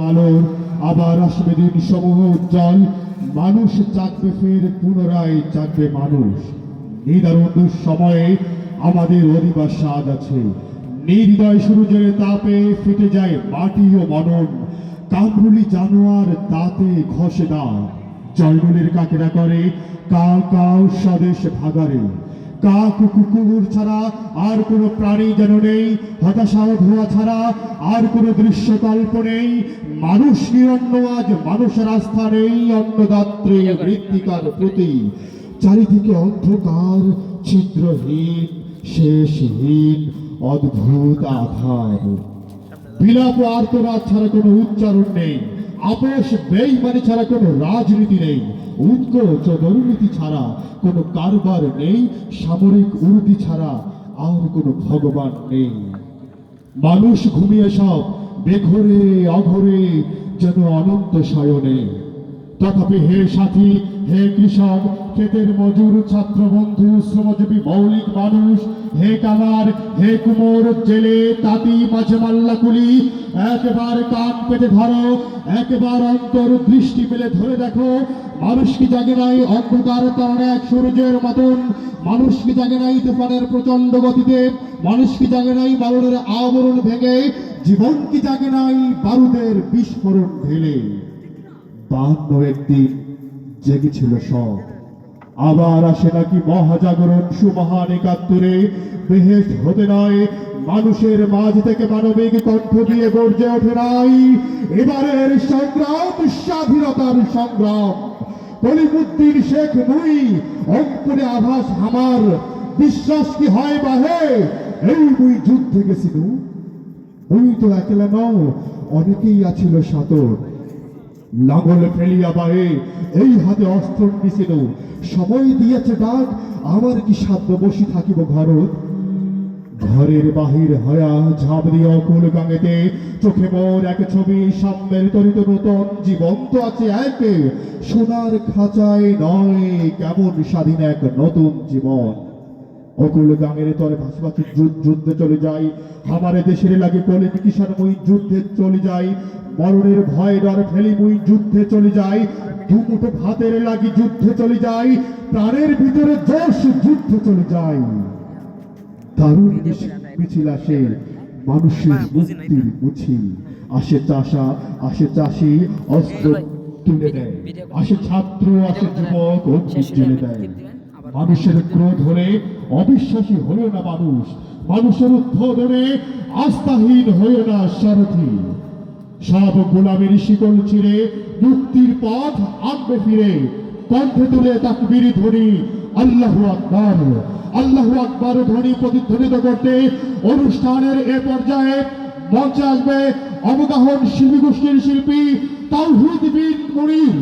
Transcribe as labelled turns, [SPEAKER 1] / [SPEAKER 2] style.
[SPEAKER 1] আলোর আবার আসবে দিন সমূহ উজ্জ্বল। মানুষ জাগবে ফের, পুনরায় জাগবে মানুষ। নিদারুণ সময়ে আমাদের অধিবাস স্বাদ আছে। নির্দয় সূর্যের তাপে ফেটে যায় মাটি ও মনন। কামরুলি জানোয়ার তাতে ঘষে না জয়নুলের কাকেরা করে কা কাউ স্বদেশ ভাগারে। কাক কুকুর ছাড়া আর কোনো প্রাণী যেন নেই, হতাশা ধোয়া ছাড়া আর কোনো দৃশ্যকল্প নেই। মানুষ নিরন্ন, আজ মানুষের আস্থা নেই, অন্নদাত্রী মৃত্তিকার প্রতি। চারিদিকে অন্ধকার, ছিদ্রহীন, শেষহীন, অদ্ভুত আধার। বিলাপ আর্তনাদ ছাড়া কোনো উচ্চারণ নেই। আপোষ বেইমানি ছাড়া কোনো রাজনীতি নেই। উৎকোচ দুর্নীতি ছাড়া কোনো কারবার নেই। সামরিক উন্নতি ছাড়া আর কোনো ভগবান নেই। মানুষ ঘুমিয়ে সব বেঘরে অঘরে যেন অনন্ত শয়নে। তথাপি হে সাথী, হে কৃষক, ক্ষেতের মজুর ছাত্র বন্ধু, শ্রমজীবী মৌলিক মানুষ, হে কামার হে কুমোর জেলে তাঁতি মাঝে মাল্লা কুলি, একবার কান পেতে ধরো, একবার অন্তর দৃষ্টি মেলে ধরে দেখো। মানুষ কি জাগে নাই অন্ধকার তার এক সূর্যের মতন? মানুষ কি জাগে নাই তুফানের প্রচণ্ড গতিতে? মানুষ কি জাগে নাই বারুদের আবরণ ভেঙে? জীবন কি জাগে নাই বারুদের বিস্ফোরণ ঢেলে? বাহান্ন একদিন জেগেছিল সব। আবার আসে নাকি মহাজাগরণ সুমহান একাত্তরে। বেহেস হতে নয়, মানুষের মাঝ থেকে মানবিক কণ্ঠ দিয়ে গর্জে ওঠে নাই। এবারের সংগ্রাম, স্বাধীনতার সংগ্রাম। কলিমুদ্দিন শেখ মুই অঙ্কুরে আভাস আমার। বিশ্বাস কি হয় বাহে? এই মুই যুদ্ধে গেছিল মুই তো একলা নও, অনেকেই আছিল সাতর। লাঙ্গল ফেলিয়া বাহে এই হাতে অস্ত্র নিছিল সময় দিয়েছে ডাক, আমার কি সাধ্য বসি থাকিব ঘরত? ঘরের বাহির হয়া ঝাঁপ দিয়ে অকুল গাঙেতে, চোখে মোর এক ছবি সাম্যের তরিত নতুন, জীবন্ত আছে এক। সোনার খাঁচায় নয়, কেমন স্বাধীন এক নতুন জীবন। অকুল গাঙের তরে ভাসভাসি যুদ্ধে চলে যাই। আমারে দেশের লাগে বলে কিষান মুই যুদ্ধে চলে যাই। মরণের ভয় ডর ফেলি মুই যুদ্ধে চলে যাই। দুমুঠো ভাতের লাগি যুদ্ধে চলে যাই। প্রাণের ভিতরে জোশ যুদ্ধে চলে যাই। দারুণ মিছিল আসে। মানুষের মুক্তির মিছিল আসে চাষা আসে চাষি অস্ত্র তুলে দেয়। আসে ছাত্র আসে যুবক অগ্নি জেলে দেয়। মানুষের ক্রোধ হলে অবিশ্বাসী হলো না মানুষ। মানুষের উদ্বোধনে আস্থাহীন হয়েও না সারথী। সব গোলামের শিকল ছিঁড়ে মুক্তির পথ আঁকবে ফিরে। কণ্ঠে তুলে তাকবির ধ্বনি, আল্লাহু আকবার। আল্লাহু আকবার ধ্বনি প্রতিধ্বনিত করতে অনুষ্ঠানের এ পর্যায়ে মঞ্চে আসবে অবগাহন শিল্পী গোষ্ঠীর শিল্পী তাওহিদ বিন মনির।